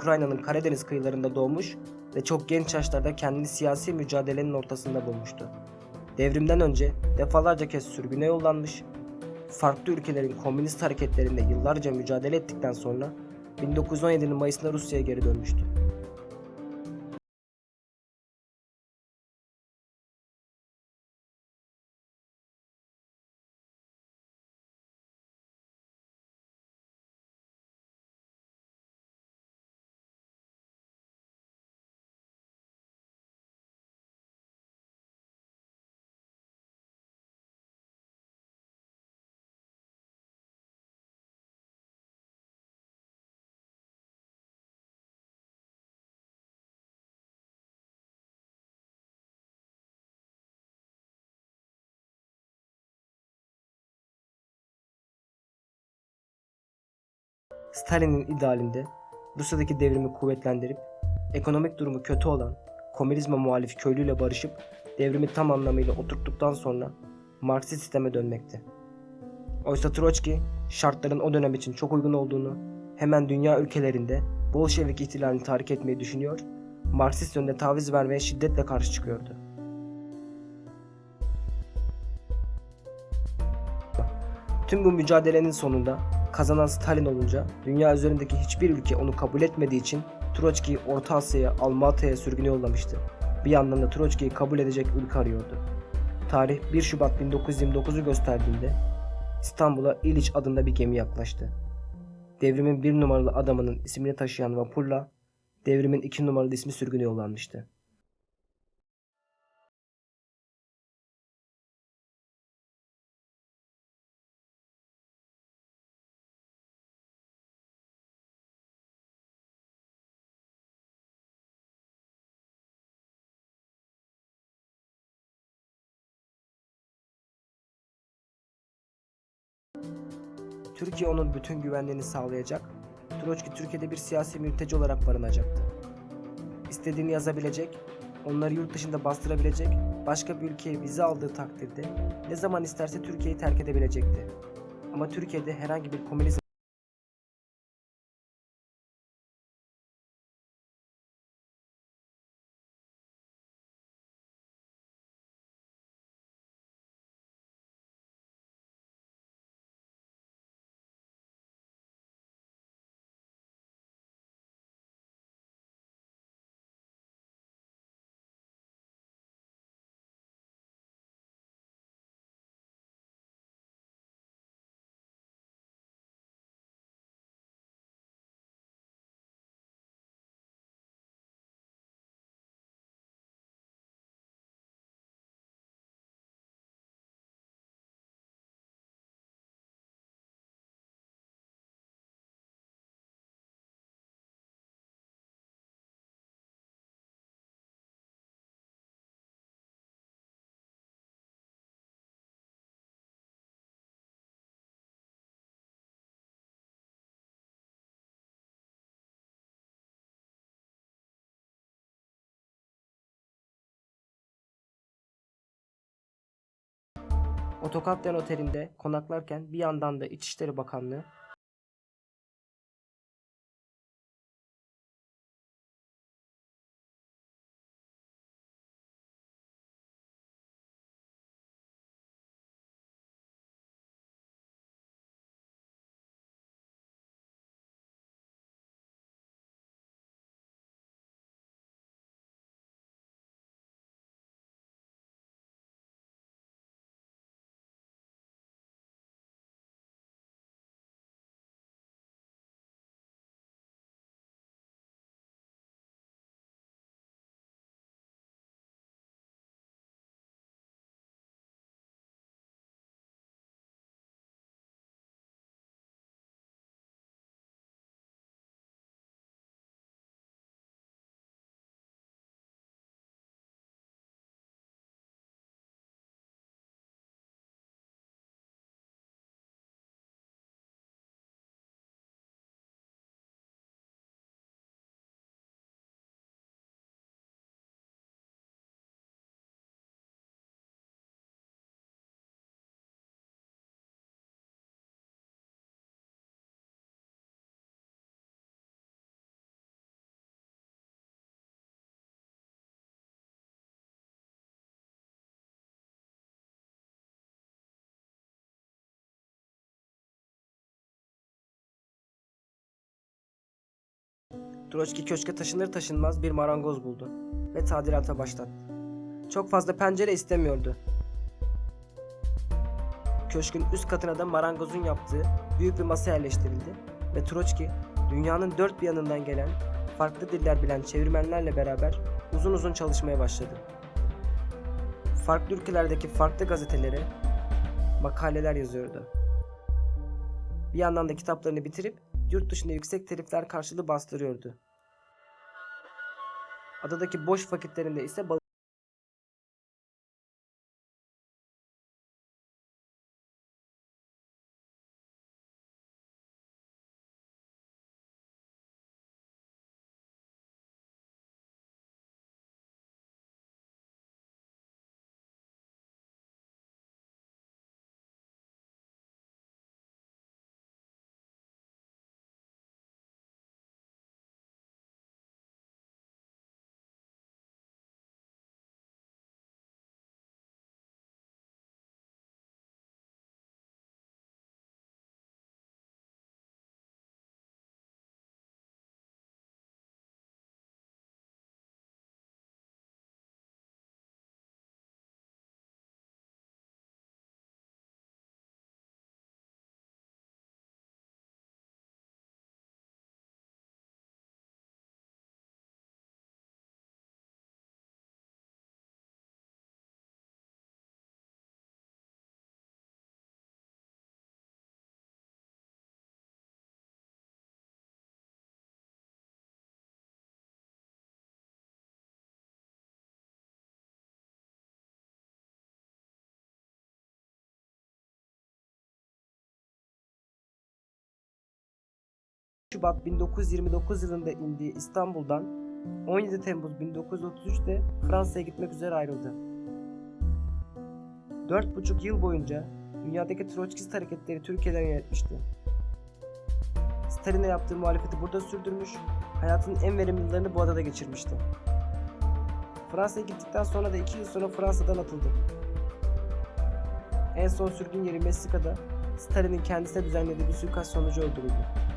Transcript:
Ukrayna'nın Karadeniz kıyılarında doğmuş ve çok genç yaşlarda kendini siyasi mücadelenin ortasında bulmuştu. Devrimden önce defalarca kez sürgüne yollanmış, farklı ülkelerin komünist hareketlerinde yıllarca mücadele ettikten sonra 1917'nin Mayıs'ında Rusya'ya geri dönmüştü. Stalin'in idealinde Rusya'daki devrimi kuvvetlendirip ekonomik durumu kötü olan komünizme muhalif köylüyle barışıp devrimi tam anlamıyla oturttuktan sonra Marksist sisteme dönmekti. Oysa Troçki şartların o dönem için çok uygun olduğunu hemen dünya ülkelerinde Bolşevik ihtilalini tahrik etmeyi düşünüyor, Marksist yönde taviz vermeye şiddetle karşı çıkıyordu. Tüm bu mücadelenin sonunda kazanan Stalin olunca dünya üzerindeki hiçbir ülke onu kabul etmediği için Troçki'yi Orta Asya'ya, Almatya'ya sürgüne yollamıştı. Bir yandan da Troçki'yi kabul edecek ülke arıyordu. Tarih 1 Şubat 1929'u gösterdiğinde İstanbul'a İliç adında bir gemi yaklaştı. Devrimin bir numaralı adamının ismini taşıyan vapurla devrimin iki numaralı ismi sürgüne yollanmıştı. Türkiye onun bütün güvenliğini sağlayacak, Troçki Türkiye'de bir siyasi mülteci olarak barınacaktı. İstediğini yazabilecek, onları yurt dışında bastırabilecek, başka bir ülkeye vize aldığı takdirde ne zaman isterse Türkiye'yi terk edebilecekti. Ama Türkiye'de herhangi bir komünizm Otokapten Oteli'nde konaklarken bir yandan da İçişleri Bakanlığı Troçki köşke taşınır taşınmaz bir marangoz buldu ve tadilata başlattı. Çok fazla pencere istemiyordu. Köşkün üst katına da marangozun yaptığı büyük bir masa yerleştirildi ve Troçki dünyanın dört bir yanından gelen farklı diller bilen çevirmenlerle beraber uzun uzun çalışmaya başladı. Farklı ülkelerdeki farklı gazetelere makaleler yazıyordu. Bir yandan da kitaplarını bitirip yurt dışında yüksek telifler karşılığı bastırıyordu. Adadaki boş vakitlerinde ise balık Şubat 1929 yılında indiği İstanbul'dan 17 Temmuz 1933'te Fransa'ya gitmek üzere ayrıldı. 4,5 yıl boyunca dünyadaki Troçkist hareketleri Türkiye'den yönetmişti. Stalin'e yaptığı muhalefeti burada sürdürmüş, hayatının en verimli yıllarını bu adada geçirmişti. Fransa'ya gittikten sonra da 2 yıl sonra Fransa'dan atıldı. En son sürgün yeri Meksika'da Stalin'in kendisine düzenlediği bir suikast sonucu öldürüldü.